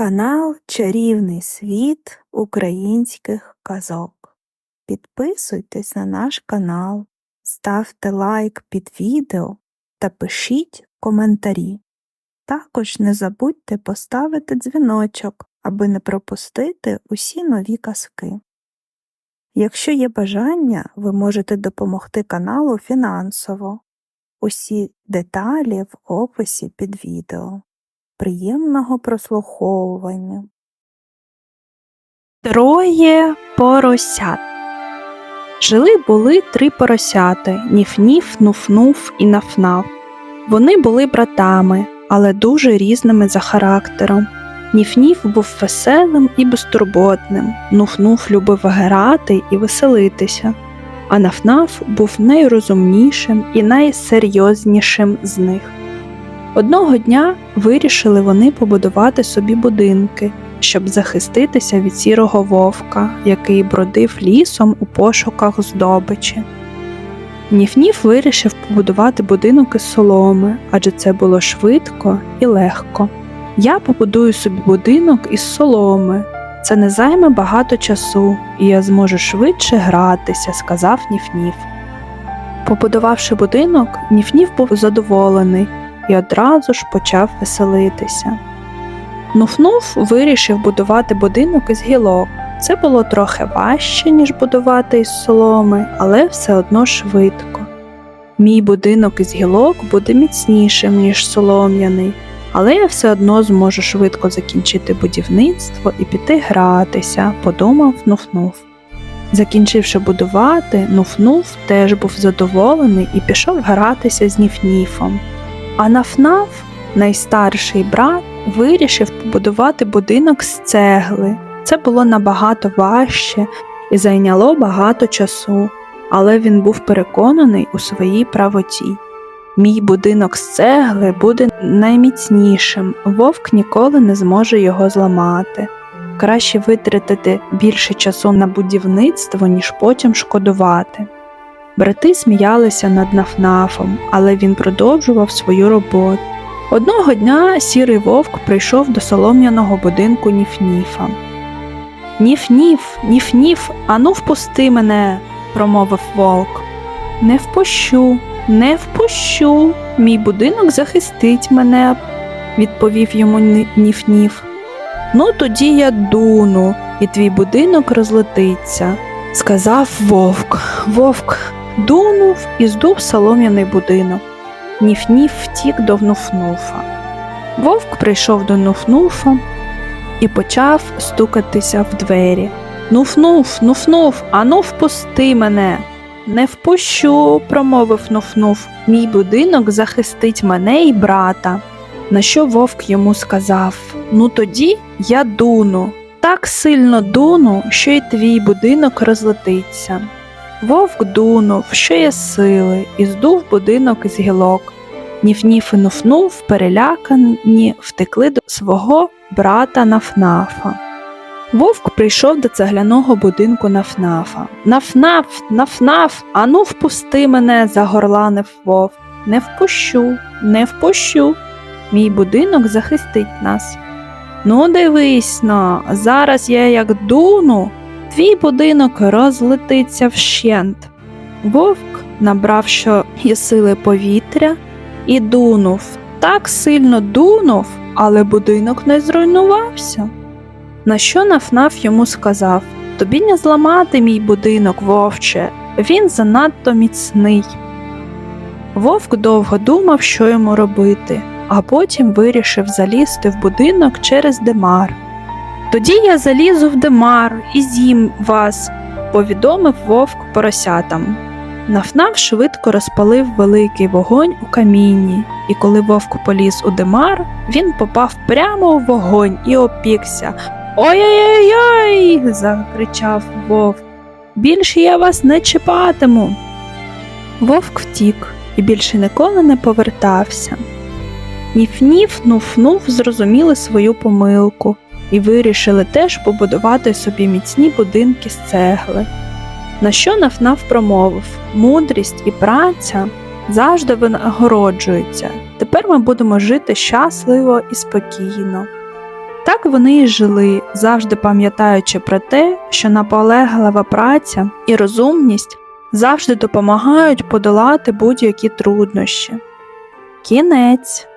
Канал Чарівний світ українських казок. Підписуйтесь на наш канал, ставте лайк під відео та пишіть коментарі. Також не забудьте поставити дзвіночок, аби не пропустити усі нові казки. Якщо є бажання, ви можете допомогти каналу фінансово. Усі деталі в описі під відео. Приємного прослуховування. Троє поросят. Жили були три поросяти Ніф-Ніф, Нуф-Нуф і Наф-Наф. Вони були братами, але дуже різними за характером. Ніф-Ніф був веселим і безтурботним, Нуф-Нуф любив грати і веселитися, а Наф-Наф був найрозумнішим і найсерйознішим з них. Одного дня вирішили вони побудувати собі будинки, щоб захиститися від сірого вовка, який бродив лісом у пошуках здобичі. Ніф-Ніф вирішив побудувати будинок із соломи, адже це було швидко і легко. Я побудую собі будинок із соломи. Це не займе багато часу, і я зможу швидше гратися, сказав Ніф-Ніф. Побудувавши будинок, Ніф-Ніф був задоволений і одразу ж почав веселитися. Нуф-Нуф вирішив будувати будинок із гілок. Це було трохи важче, ніж будувати із соломи, але все одно швидко. Мій будинок із гілок буде міцнішим, ніж солом'яний, але я все одно зможу швидко закінчити будівництво і піти гратися, подумав Нуф-Нуф. Закінчивши будувати, Нуф-Нуф теж був задоволений і пішов гратися з Ніф-Ніфом. А Наф-Наф, найстарший брат, вирішив побудувати будинок з цегли. Це було набагато важче і зайняло багато часу, але він був переконаний у своїй правоті. Мій будинок з цегли буде найміцнішим, вовк ніколи не зможе його зламати. Краще витратити більше часу на будівництво, ніж потім шкодувати. Брати сміялися над Нафнафом, але він продовжував свою роботу. Одного дня сірий вовк прийшов до солом'яного будинку Ніф-Ніфа. Ніф-Ніф, Ніф-Ніф, ану впусти мене, промовив вовк. Не впущу, не впущу. Мій будинок захистить мене, відповів йому Ніф-Ніф. Ну, тоді я дуну, і твій будинок розлетиться, сказав вовк. Вовк дунув і здув солом'яний будинок. Ніф-Ніф втік до Нуфнуфа. Вовк прийшов до Нуфнуфа і почав стукатися в двері. Нуфнуф, Нуфнуф, ану впусти мене. Не впущу, промовив Нуфнуф. Мій будинок захистить мене і брата. На що вовк йому сказав Ну тоді я дуну, так сильно дуну, що й твій будинок розлетиться. Вовк дунув, що є сили, і здув будинок із гілок. Ніф-ніф і нуфнув, перелякані, втекли до свого брата Нафнафа. Вовк прийшов до цегляного будинку Нафнафа. Нафнаф, нафнаф, ану впусти мене, загорланив вовк. Не впущу, не впущу. Мій будинок захистить нас. Ну, дивись но, зараз я як дуну, твій будинок розлетиться вщент. Вовк набрав що є сили повітря і дунув. Так сильно дунув, але будинок не зруйнувався. На що Нафнаф йому сказав Тобі не зламати мій будинок, вовче, він занадто міцний. Вовк довго думав, що йому робити, а потім вирішив залізти в будинок через Демар. Тоді я залізу в Демар і з'їм вас, повідомив вовк поросятам. Нафнаф швидко розпалив великий вогонь у камінні, і коли вовк поліз у Демар, він попав прямо у вогонь і опікся. Ой-ой-ой! закричав вовк. Більше я вас не чіпатиму. Вовк втік і більше ніколи не повертався. Ніф-ніф, нуф-нуф зрозуміли свою помилку і вирішили теж побудувати собі міцні будинки з цегли. На що Нафнаф промовив мудрість і праця завжди винагороджуються. Тепер ми будемо жити щасливо і спокійно. Так вони і жили, завжди пам'ятаючи про те, що наполеглива праця і розумність завжди допомагають подолати будь-які труднощі. Кінець.